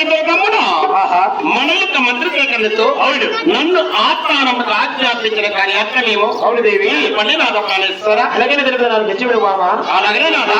అతి వేగమున మన యొక్క మంత్రికేకలతో అవును. నన్ను ఆత్మానముకు ఆజ్ఞాపించిన కానీ అక్కడేమో అవును దేవి. పండి నాద ప్రాణేశ్వర అలాగే తెలుపుతున్నాను తెచ్చివిడు బాబా అలాగనే నాదా.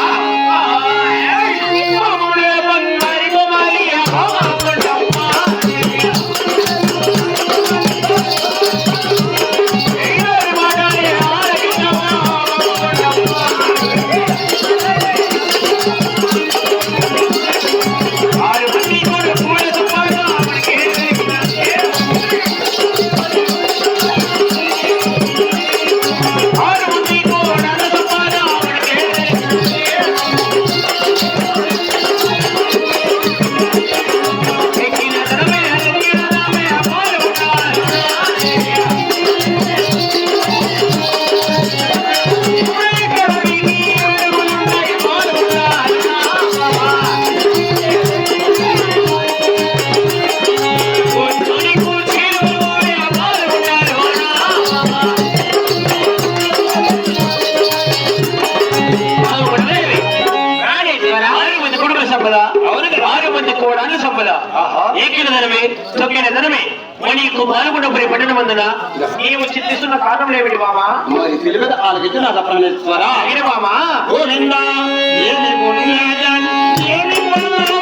తొక్కిన ధనమే మనీకు బాలగుండపురి పట్టణ మందున నీవు చింతిస్తున్న కారణం ఏమిటి మామా మరి తెలియదు ఆలకించి అయిన గోవిందా ఏమి మునియాజన్ ఏమి మునలాపో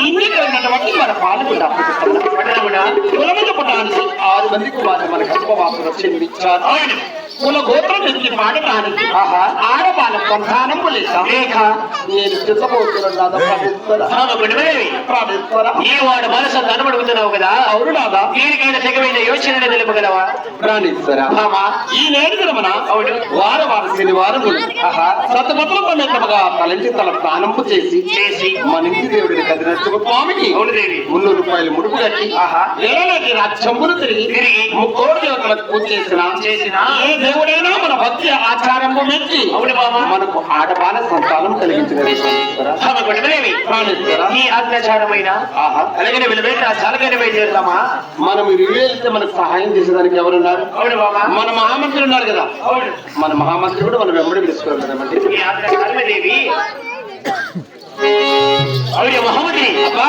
ఇన్ని కలిగినటువంటి మన పాల్గొండ కులముల పుటానికి ఆరు మంది కుమారులు మన గర్భవాసులు జన్మించారు ఆయన గోత్రం నుంచి పాడటానికి సంతానం లేక లేక నేను. ప్రాణేశ్వర. ఈ వాడు మనసు కనబడుతున్నావు కదా? అవును నాథా దీనికైనా తెగమైన యోచన తెలుపగలవా? ప్రాణేశ్వర మామా ఈ నేడు దినమున అవును. వార వార తలంటి తల ప్రాణంపు చేసి చేసి మన ఇంటి దేవుడిని కదిలించుకు స్వామికి మున్నూరు రూపాయలు ముడుపు కట్టి ఆహా. ఏడాది రాజ్యములు తిరిగి తిరిగి ముక్కోడు దేవతలకు పూజ చేసిన చేసిన దేవుడైనా మన భక్తి ఆచారము మెచ్చి అవును బాబా. మనకు ఆడబాల సంతానం ప్రాణేశ్వర ఈ అత్యాచారమైన చాలకైన మనం ఇల్లు వెళ్తే మనకు సహాయం చేసేదానికి ఎవరున్నారు? అవును బాబా. మన మహామంత్రి ఉన్నారు కదా. మన మహామంత్రి కూడా మనం వెంబడి పిలుచుకోవాలి కదండి అవును మహమ్మది అబ్బా.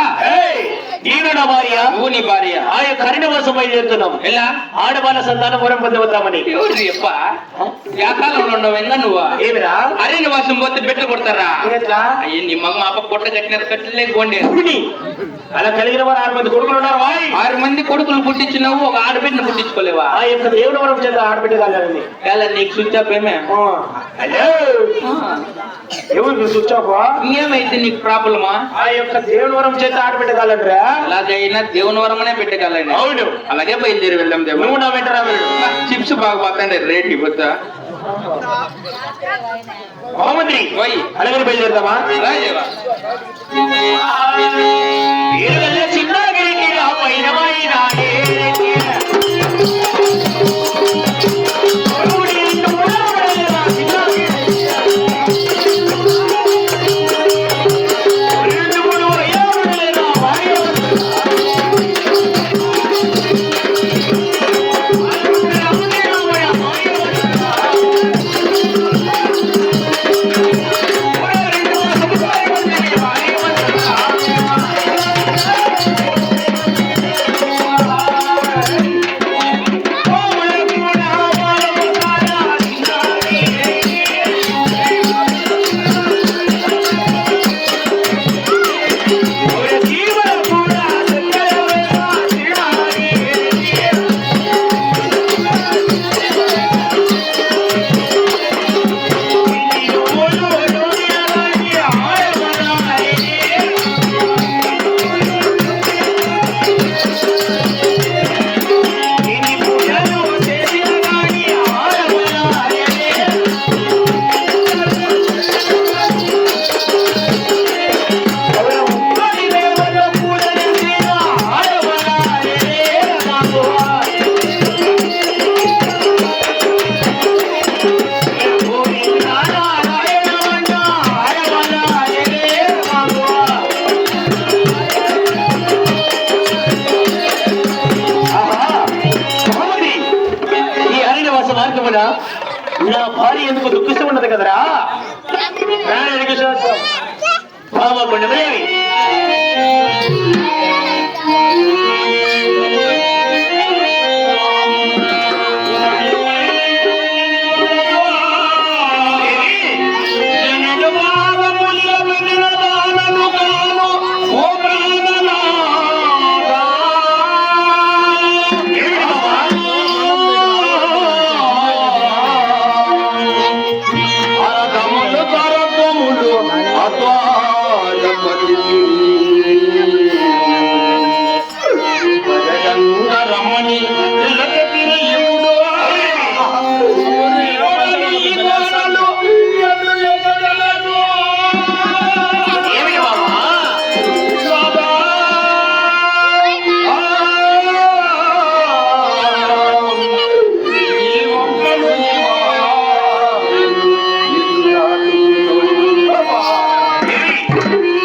ఏయ్, నా భార్య నువ్వు నీ భార్య ఆ యొక్క హరిణవాసం బయలుదేరుతున్నాం ఎలా ఆడవాళ్ళ సంతానం వరం పొందవద్దామని ఎవరు చెప్ప వ్యాకాలంలో ఉండవు ఇంకా నువ్వు ఏమిరా అరే నివాసం పోతే బెట్లు కొడతారా ఎట్లా అయ్యి నీ మగ మా అప్ప పొట్ట కట్టినారు కట్టలేకోండి పుని. అలా కలిగిన వారు ఆరు మంది కొడుకులు ఉన్నారు వాయ్ ఆరు మంది కొడుకులు పుట్టించినావు ఒక ఆడబిడ్డను పుట్టించుకోలేవా? ఆ యొక్క దేవుని వరం చేత ఆడబెట్టగలని ఎలా నీకు స్విచ్ ఆఫ్ ఏమే హలో స్విచ్ ఆఫ్ ఇంకేమైతే నీకు ప్రాబ్లమా? ఆ యొక్క దేవుని వరం చేత ఆడబెట్టగలరా అలాగైనా దేవుని వరమనే పెట్టగలను అవును. అలాగే బయలుదేరి వెళ్దాం నువ్వు దేవా నా వెంట రావాలి చిప్స్ బాగా పోతాండి రేట్ ఇవ్వద్దా? పోయి అలాగే బయలుదేరుతామా రా భార్య ఎందుకు దుఃఖిస్తూ ఉన్నది కదరా?